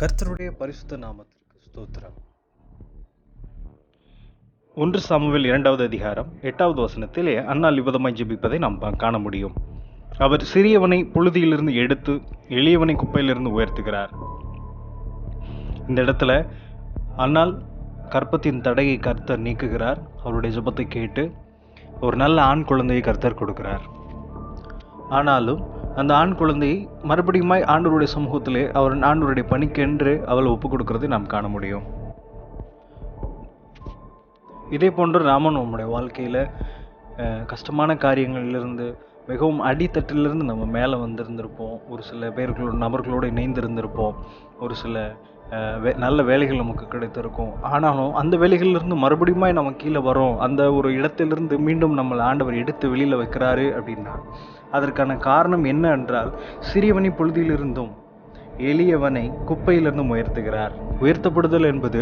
கர்த்தருடைய பரிசுத்த நாமத்திற்கு ஸ்தோத்திரம். ஒன்று சாமுவேல் இரண்டாவது அதிகாரம் எட்டாவது வசனத்திலே அன்னால் இவ்விதமாய் ஜெபிப்பதை நாம் காண முடியும். அவர் சிறியவனை புழுதியிலிருந்து எடுத்து எளியவனை குப்பையிலிருந்து உயர்த்துகிறார். இந்த இடத்துல அன்னால் கற்பத்தின் தடையை கர்த்தர் நீக்குகிறார். அவருடைய ஜபத்தை கேட்டு ஒரு நல்ல ஆண் குழந்தையை கர்த்தர் கொடுக்கிறார். ஆனாலும் அந்த ஆண் குழந்தையை மறுபடியுமாய் ஆண்டவருடைய சமூகத்திலே அவர் ஆண்டவருடைய பணிக்கென்று அவள் ஒப்பு கொடுக்கிறதை நாம் காண முடியும். இதே போன்று நாமும் நம்முடைய வாழ்க்கையில் கஷ்டமான காரியங்களிலிருந்து மிகவும் அடித்தட்டிலிருந்து நம்ம மேலே வந்திருந்திருப்போம். ஒரு சில பேர்களோட நபர்களோடு இணைந்திருந்திருப்போம். ஒரு சில வே நல்ல வேலைகள் நமக்கு கிடைத்திருக்கும். ஆனாலும் அந்த வேலைகளிலிருந்து மறுபடியும் நம்ம கீழே வரோம். அந்த ஒரு இடத்திலிருந்து மீண்டும் நம்மளை ஆண்டவர் எடுத்து வெளியில் வைக்கிறாரு அப்படின்னா அதற்கான காரணம் என்ன என்றால் சிறியவனி பொழுதிலிருந்தும் எளியவனை குப்பையிலிருந்து உயர்த்துகிறார் உயர்த்தப்படுதல் என்பது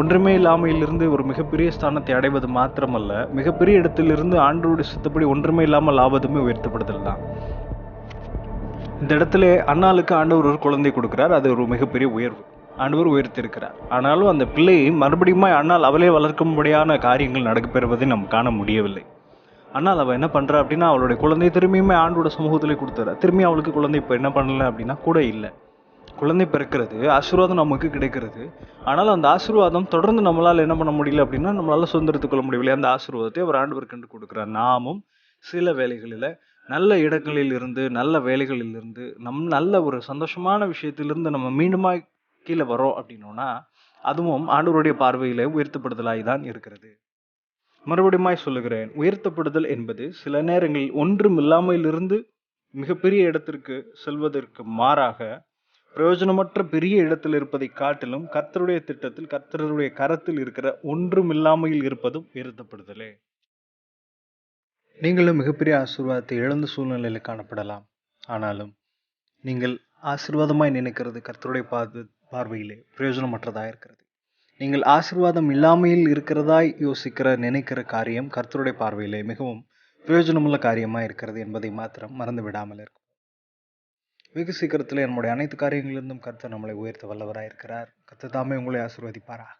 ஒன்றுமே இல்லாமையிலிருந்து ஒரு மிகப்பெரிய ஸ்தானத்தை அடைவது மாத்திரமல்ல மிகப்பெரிய இடத்திலிருந்து ஆண்டவருடைய சித்தப்படி ஒன்றுமே இல்லாமல் ஆவதுமே உயர்த்தப்படுதல் தான். இந்த இடத்துல அண்ணாளுக்கு ஆண்டவர் ஒரு குழந்தை கொடுக்கிறார் அது ஒரு மிகப்பெரிய உயர்வு. ஆண்டவர் உயர்த்திருக்கிறார். ஆனாலும் அந்த பிள்ளையை மறுபடியும் அண்ணால் அவளே வளர்க்கும்படியான காரியங்கள் நடைபெறுவதை நாம் காண முடியவில்லை. ஆனால் அவள் என்ன பண்ணுறா அப்படின்னா அவளுடைய குழந்தையை திரும்பியுமே ஆண்டோட சமூகத்திலே கொடுத்துறா திரும்பி அவளுக்கு குழந்தை இப்போ என்ன பண்ணல அப்படின்னா கூட இல்லை. குழந்தை பிறக்கிறது ஆசீர்வாதம் நமக்கு கிடைக்கிறது. ஆனால் அந்த ஆசீர்வாதம் தொடர்ந்து நம்மளால் என்ன பண்ண முடியல அப்படின்னா நம்மளால் சுதந்திரத்துக் கொள்ள முடியவில்லை. அந்த ஆசீர்வாதத்தை அவர் ஆண்டவர் கண்டு கொடுக்குறார். நாமும் சில வேலைகளில் நல்ல இடங்களில் இருந்து நல்ல வேலைகளில் இருந்து நம் நல்ல ஒரு சந்தோஷமான விஷயத்திலிருந்து நம்ம மீண்டுமா கீழே வரோம் அப்படின்னோன்னா அதுவும் ஆண்டவருடைய பார்வையில் உயர்த்தப்படுதலாய் தான் இருக்கிறது. மறுபடியுமாய் சொல்லுகிறேன் உயர்த்தப்படுதல் என்பது சில நேரங்களில் ஒன்றும் இல்லாமையிலிருந்து மிகப்பெரிய இடத்திற்கு செல்வதற்கு மாறாக பிரயோஜனமற்ற பெரிய இடத்தில் இருப்பதை காட்டிலும் கர்த்தருடைய திட்டத்தில் கர்த்தருடைய கரத்தில் இருக்கிற ஒன்றும் இல்லாமையில் இருப்பதும் உயர்த்தப்படுதலே. நீங்களும் மிகப்பெரிய ஆசீர்வாதத்தை இழந்த சூழ்நிலையில் காணப்படலாம். ஆனாலும் நீங்கள் ஆசீர்வாதமாய் நினைக்கிறது கர்த்தருடைய பார்வை பார்வையிலே பிரயோஜனமற்றதாக இருக்கிறது. நீங்கள் ஆசீர்வாதம் இல்லாமையில் இருக்கிறதாய் யோசிக்கிற நினைக்கிற காரியம் கர்த்தருடைய பார்வையிலே மிகவும் பிரயோஜனமுள்ள காரியமாக இருக்கிறது என்பதை மாத்திரம் மறந்து விடாமல் இருக்கும் வெகு சீக்கிரத்தில் என்னுடைய அனைத்து காரியங்களிலிருந்தும் கர்த்தர் நம்மளை உயர்த்த வல்லவராக இருக்கிறார் கர்த்தர் தாமே உங்களை ஆசிர்வதிப்பாராக.